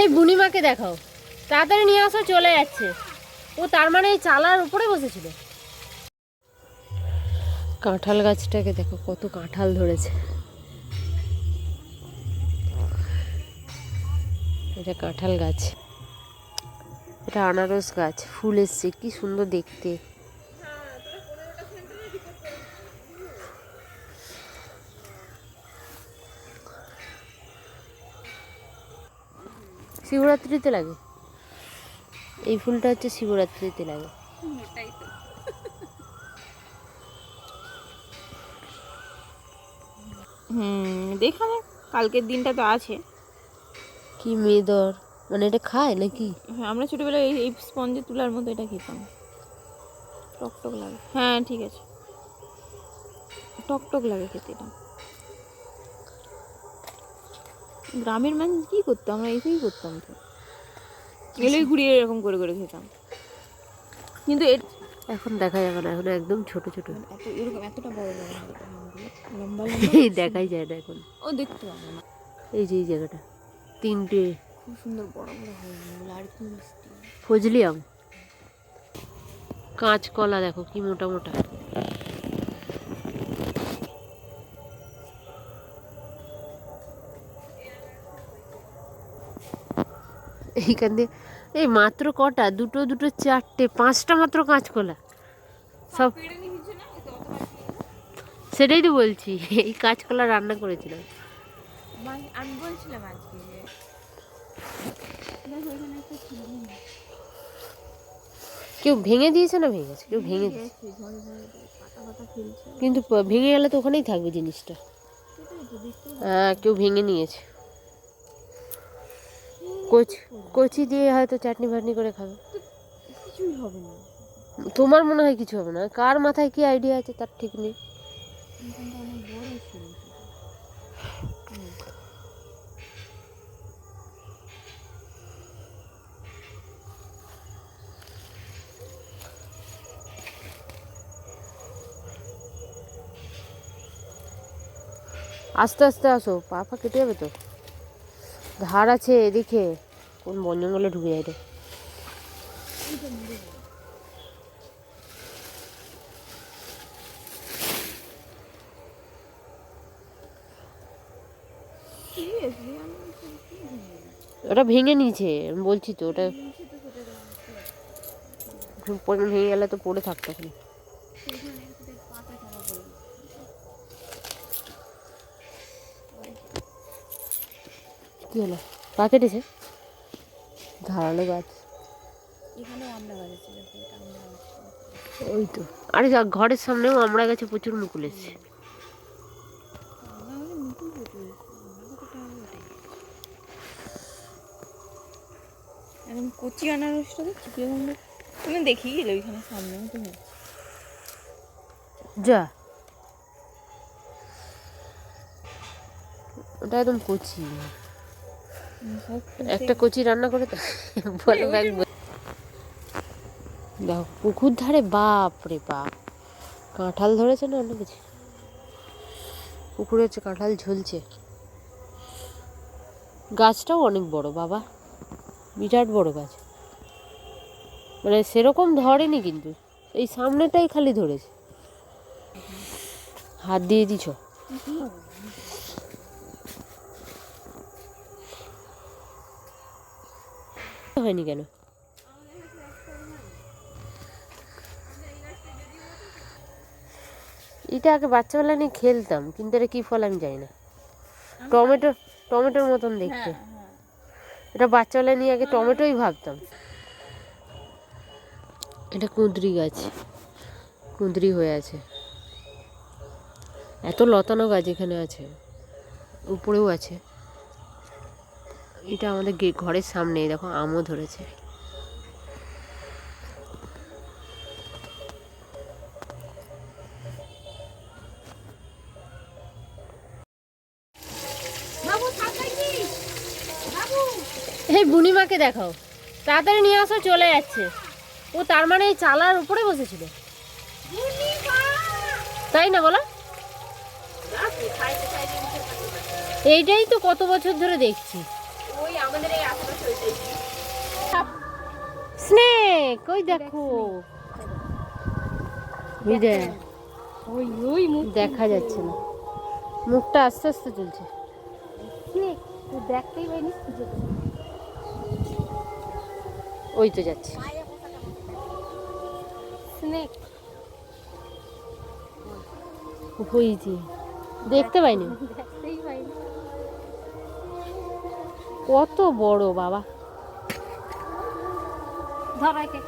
এই বুনিমাকে দেখাও। তাড়াতাড়ি নিয়ে আসো, চলে যাচ্ছে। ও তার মানে এই চালার উপরে বসেছিল। কাঁঠাল গাছটাকে দেখো, কত কাঁঠাল ধরেছে। এটা কাঁঠাল গাছ। এটা আনারস গাছ, ফুল এসছে, কি সুন্দর দেখতে। শিবরাত্রিতে লাগে। এই ফুলটা হচ্ছে শিবরাত্রিতে লাগে। হুম দেখা যাক। কালকের দিনটা তো আছে। কি মেদর মানে এটা খায় নাকি? হ্যাঁ আমরা ছোটোবেলায় এই এই স্পঞ্জে তুলার মতো এটা খেতাম। টক টক লাগে। হ্যাঁ ঠিক আছে। টক টক লাগে খেতে এটা। গ্রামের মানুষ কী করতো? আমরা এইসবই করতাম তো। এগুলোই ঘুরিয়ে এরকম করে করে খেতাম। কিন্তু এর এখন দেখা যাবে না এখন একদম ছোট ছোট। এত এরকম এতটা বড়। লম্বা এই দেখাই যায় না এখন। ও দেখতে পাবো না। এই যে এই জায়গাটা তিনটে। খুব সুন্দর বড় বড় হয় আর কি মিষ্টি। ফজলি আম কাঁচকলা দেখো কি মোটা মোটা। এইখান দিয়ে। এই মাত্র কটা? দুটো দুটো চারটে পাঁচটা মাত্র কাঁচকলা সব সেটাই তো বলছি এই কাঁচকলা রান্না করেছিলাম। আমি বলছিলাম আজকে কেউ ভেঙে দিয়েছে না ভেঙে কেউ ভেঙে কিন্তু ভেঙে গেলে তো ওখানেই থাকবে জিনিসটা। হ্যাঁ কেউ ভেঙে নিয়েছে। কচি কচি দিয়ে হয়তো চাটনি ফাটনি করে খাবে। কিছুই হবে না। তোমার মনে হয় কিছু হবে না? কার মাথায় কি আইডিয়া আছে তার ঠিক নেই। আস্তে আস্তে আসো পা পা কেটে যাবে তো? ধার আছে এদিকে। কোন বন জঙ্গলে ঢুকে যায় রে। ওটা ভেঙে নিয়েছে আমি বলছি তো ওটা ভেঙে গেলে তো পড়ে থাকতো ওখানে। কি হলো? পা কেটেছে ধারালো গাছ। এখানে আমরা দেখো ওই তো। আরে যা ঘরের সামনেও আমরা গাছে প্রচুর মুকুল এসছে। এখন কচি আনারসটা কীরকম দেখ- তুমি দেখিয়ে গেলে ওইখানে সামনে হচ্ছে যা। ওটা একদম কচি। একটা কচি রান্না করে বলে ব্যাগ দেখো পুকুর ধারে বাপ রে বাপ। কাঁঠাল ধরেছে না অন্য কিছু? পুকুরে হচ্ছে কাঁঠাল ঝুলছে। গাছটাও অনেক বড় বাবা। বিরাট বড় গাছ। মানে সেরকম ধরেনি কিন্তু। এই সামনেটাই খালি ধরেছে। হাত দিয়ে দিছ? হয়নি কেন? এটা আগে বাচ্চাবেলা নিয়ে খেলতাম কিন্তু এটা কি ফল আমি জানি না। টমেটো টমেটোর মতন দেখতে। এটা বাচ্চাবেলা নিয়ে আগে টমেটোই ভাবতাম। এটা কুঁদরি গাছ। কুঁদরি হয়ে আছে। এত লতানো গাছ এখানে আছে। উপরেও আছে। এটা আমাদের ঘরের সামনে দেখো আমও ধরেছে। এই বুনিমাকে দেখাও। তাড়াতাড়ি নিয়ে আসো চলে যাচ্ছে। ও তার মানে এই চালার উপরে বসেছিল। তাই না বলো? এইটাই তো কত বছর ধরে দেখছি। আমাদের এই আশেপাশে ওইটাই স্নেক ওই দেখো ওই ওই ওই মুখ দেখা যাচ্ছে না। মুখটা আস্তে আস্তে চলছে। স্নেক তুই দেখতেই পাইনি ওই তো যাচ্ছে। স্নেক। ওই যে। দেখতে পাইনি। কত বড় বাবা। ধর একে